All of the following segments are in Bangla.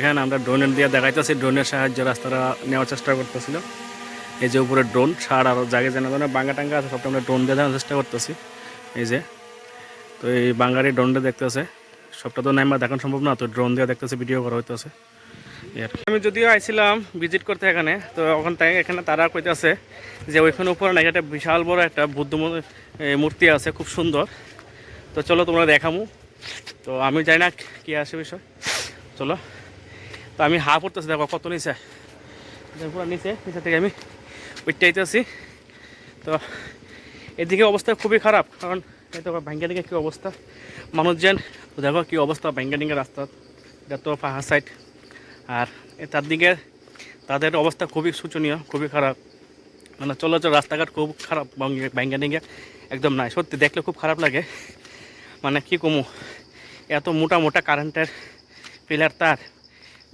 এখানে আমরা ড্রোনের দিয়ে দেখাইতেছি, ড্রোনের সাহায্যে রাস্তাটা নেওয়ার চেষ্টা করতেছিল। এই যে উপরে ড্রোন ছাড় আরও জায়গায় জানা ধরনের বাঙ্গা টাঙ্গা আছে, সবটা আমরা ড্রোন দিয়ে দেওয়ার চেষ্টা করতেছি। এই যে, তো এই বাঙ্গারি ড্রোনটা দেখতেছে, সবটা তো নাইমা দেখানো সম্ভব না, তো ড্রোন দিয়ে দেখতেছে, ভিডিও করা হইতেছে। আমি যদিও আইছিলাম ভিজিট করতে এখানে, তো ওখান থেকে এখানে তারা কইতেছে যে ওইখানে উপরে নাকি একটা বিশাল বড় একটা বুদ্ধ মূর্তি আছে, খুব সুন্দর। তো চলো তোমরা দেখামু। তো আমি জানি না কি আসে বিষয়। চলো। তো আমি হা পড়তেছি দেখো কত নিচে পুরো নিচে নিচে থেকে আমি উঠতে আইতেছি। তো এদিকে অবস্থা খুবই খারাপ, কারণ এই তো দিকে কী অবস্থা। মানুষজন দেখো কী অবস্থা ব্যাঙ্গা দিকে রাস্তা, এটা তো পাহাড় সাইড আর তার দিকে তাদের অবস্থা খুবই শোচনীয়, খুবই খারাপ। মানে চলাচল, রাস্তাঘাট খুব খারাপ দিকে একদম নাই। সত্যি দেখলে খুব খারাপ লাগে। মানে কি কমু, এত মোটা মোটা কারেন্টের পিলার তার।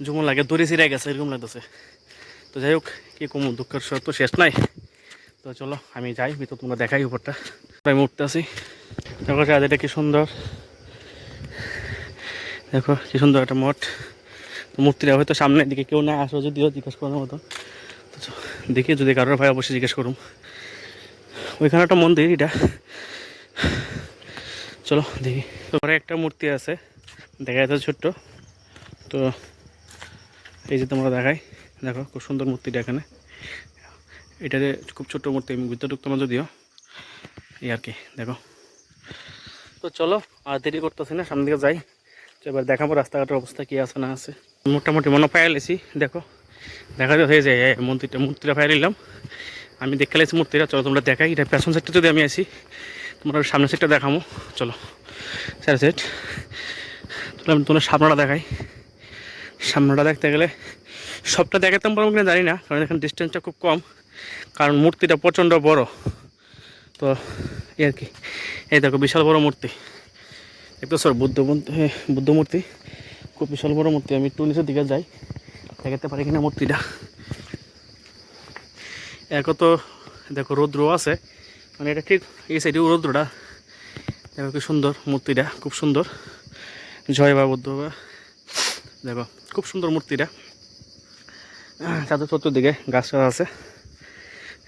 যেমন লাগে, দড়ি ছিঁড়ে গেছে, এরকম লাগতেছে। তো যাই হোক, কি কমু, দুঃখের সত্য শেষ নাই। তো চলো, আমি যাই, ভিতর তোমরা দেখাই উপরটা। আমি উঠতে আসি। দেখো চাঁদিটা কি সুন্দর। দেখো, কি সুন্দর একটা মঠ। তো মূর্তিটা হয়তো সামনের দিকে কেউ না আসো যদিও জিজ্ঞেস করার মতো। তো দেখি যদি কারোর ভাই অবশ্যই জিজ্ঞেস করুম। ওইখানে একটা মন্দির, এটা। চলো, দেখি। তারপরে একটা মূর্তি আছে, দেখা যাচ্ছে ছোট্ট। তো এই যে তোমরা দেখাই, দেখো, খুব সুন্দর মূর্তিটা এখানে। এটাতে খুব ছোট্ট মূর্তি, আমি ভিতরে ঢুকতাম যদিও এই আর কি, দেখো। তো চলো, আর দেরি করতেছি না, সামনে দিকে যাই। তো এবার দেখাবো রাস্তাঘাটের অবস্থা কী আছে না আছে। মোটামুটি মনে এসি দেখো। দেখা যায়, এই মন্দিরটা মূর্তিটা ফায়াল নিলাম। আমি দেখে লাইছি মূর্তিটা, চলো তোমরা দেখাই। এটা পেছন সাইডটা যদি আমি আসি তোমরা সামনের সাইডটা দেখামো। চলো, স্যার সেট তাহলে আমি তোমার সামনাটা দেখাই। সামনাটা দেখতে গেলে সবটা দেখাতাম পারব কিনা জানি না কারণ এখানে ডিস্টেন্সটা খুব কম কারণ মূর্তিটা প্রচণ্ড বড়। তো এই আর কি এই দেখো বিশাল বড় মূর্তি। একটু স্যার বুদ্ধ হ্যাঁ, বুদ্ধ মূর্তি। খুব বিশাল বড় মূর্তি আমি একটু নিচের দিকে যাই দেখাতে পারি কিনা মূর্তিটা। এক তো দেখো রৌদ্র আছে মানে এটা ঠিক এই সাইডে রৌদ্রটা। দেখো কি সুন্দর মূর্তিটা খুব সুন্দর। জয় বা বুদ্ধ বা দেখো, খুব সুন্দর মূর্তিটা চাঁদের চতুর্দিকে গাছ টাছ আছে।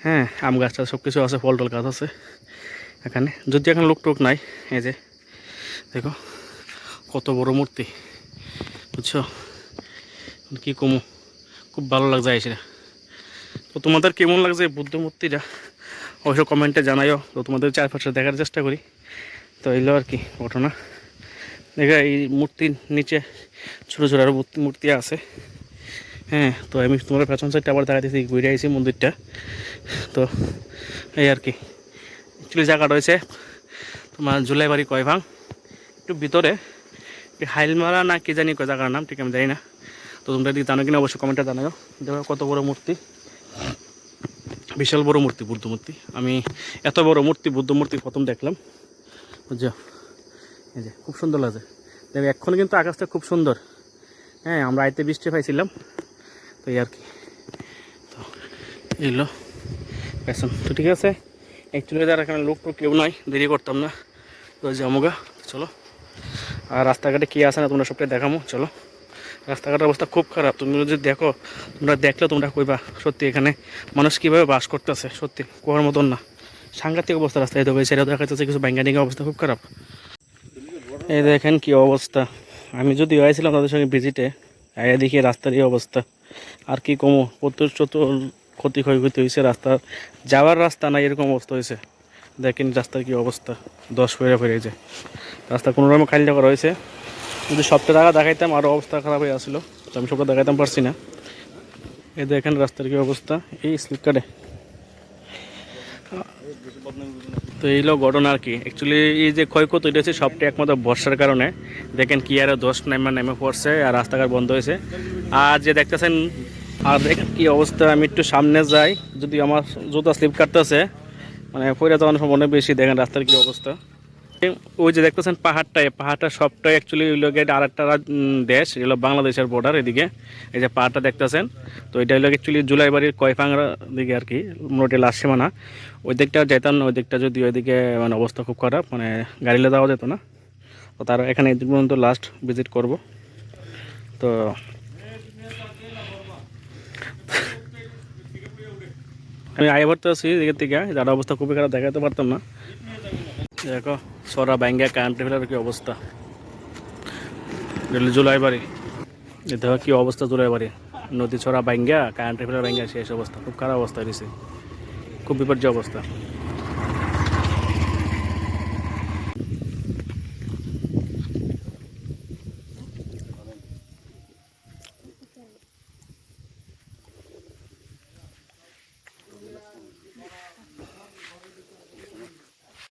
হ্যাঁ আম গাছ টাছ সব কিছু আছে ফল টল গাছ আছে এখানে। যদি এখন লোক টোক নাই, এই যে, দেখো, কত বড় মূর্তি, বুঝছ? কি কমু? খুব ভালো লাগছে এসে তো তোমাদের কেমন লাগছে বুদ্ধ মূর্তিটা? অবশ্য কমেন্টে জানাইও। তো তোমাদের চারপাশে দেখার চেষ্টা করি। তো এলো আর কি ঘটনা। দেখা এই মূর্তির নিচে ছোটো ছোটো আরও মূর্তি আছে। হ্যাঁ তো আমি তোমার পেছন সাইডটা আবার দিচ্ছি ঘুরে আইছি মন্দিরটা। তো এই আর কি। অ্যাকচুয়ালি জায়গা রয়েছে তোমার জুলাইবাড়ি কয়ভাং একটু ভিতরে। হাইলমারা না কি জানি কয় জায়গার নাম, ঠিক আমি জানি না। তো তোমরা যদি জানো কিনা অবশ্যই কমেন্টে জানাও দেখো কত বড় মূর্তি। বিশাল বড় মূর্তি, বুদ্ধ মূর্তি। আমি এত বড় মূর্তি, বুদ্ধ মূর্তি প্রথম দেখলাম। বুঝছ? এই যে, খুব সুন্দর লাগছে। দেখো, এখন কিন্তু আকাশটা খুব সুন্দর। হ্যাঁ আমরা আইতে বৃষ্টি পাইছিলাম। তো এই আর কি। তো এলো পেছন। তো ঠিক আছে অ্যাকচুয়ালি যারা এখানে লোক কেউ নয় দেরি করতাম না। তো জামুগা চলো। আর রাস্তাঘাটে কী আছে না তোমরা সবটাই দেখামো, চলো। রাস্তাঘাটের অবস্থা খুব খারাপ। তুমি যদি দেখো, তোমরা দেখলে তোমরা কইবা, সত্যি এখানে মানুষ কীভাবে বাস করতেছে, সত্যি কোয়ার মতন না। সাংঘাতিক অবস্থা রাস্তায় দেখো সেটা দেখা যাচ্ছে কিছু ব্যাঙ্গানিক অবস্থা খুব খারাপ। এই দেখেন কি অবস্থা। আমি যদি আইছিলাম তাদের সঙ্গে ভিজিটে আগে দেখি রাস্তার এই অবস্থা। আর কি কমো, প্রচুর চতুর ক্ষতি ক্ষয়ক্ষতি হয়েছে রাস্তার। যাওয়ার রাস্তা নাই, এরকম অবস্থা হয়েছে দেখেন রাস্তার কি অবস্থা, দশ ফেরে ফেরেছে রাস্তা কোনো রকম খালি করা হয়েছে যদি সবটা জায়গা দেখাইতাম আরও অবস্থা খারাপ হয়ে আসলো। তো আমি সবটা দেখাইতাম পারছি না। এই দেখেন রাস্তার কি অবস্থা, এই স্লিপ কাটে তো এই হলো ঘটনা আর কি। অ্যাকচুয়ালি এই যে ক্ষয়ক্ষতি হয়েছে সবটা একমাত্র বর্ষার কারণে। দেখেন কি আরও দশ নেমে নেমে পড়ছে, আর রাস্তাঘাট বন্ধ হয়েছে। আর যে দেখতেছেন, আর দেখেন কি অবস্থা, আমি একটু সামনে যাই। যদি আমার জুতা স্লিপ কাটতেছে মানে পয়লা যাওয়ার সম্ভাবনা বেশি, দেখেন রাস্তার কি অবস্থা। ওই যে দেখতেছেন পাহাড়টায় পাহাড়টা সবটাই অ্যাকচুয়ালি ওই লোকের আর একটা দেশ এগুলো বাংলাদেশের বর্ডার এদিকে। এই যে পাহাড়টা দেখতেছেন, তো এটা হইল অ্যাকচুয়ালি জুলাই বাড়ির কয়ফাংরা দিকে আর কি, মোটামুটি লাস্ট সীমানা। ওই দিকটা যেতাম, ওই দিকটা যদি ওইদিকে মানে অবস্থা খুব খারাপ মানে গাড়িলে যাওয়া যেত না। তো তার এখানে এই পর্যন্ত লাস্ট ভিজিট করব। তো আমি আয় ভরতে আসি এদিকে থেকে, যারা অবস্থা খুবই খারাপ দেখাতে পারতাম না। দেখো, সরা ব্যাঙ্গা কারেন্ট ফেলার কি অবস্থা। জুলাই বাড়ি। দেখো কি অবস্থা জুলাই বাড়ি। নদী ছড়া ব্যাঙ্গা, কারেন্ট ফেলার ব্যাঙ্গা শেষ অবস্থা। খুব খারাপ অবস্থা হয়েছে খুব বিপর্যয় অবস্থা।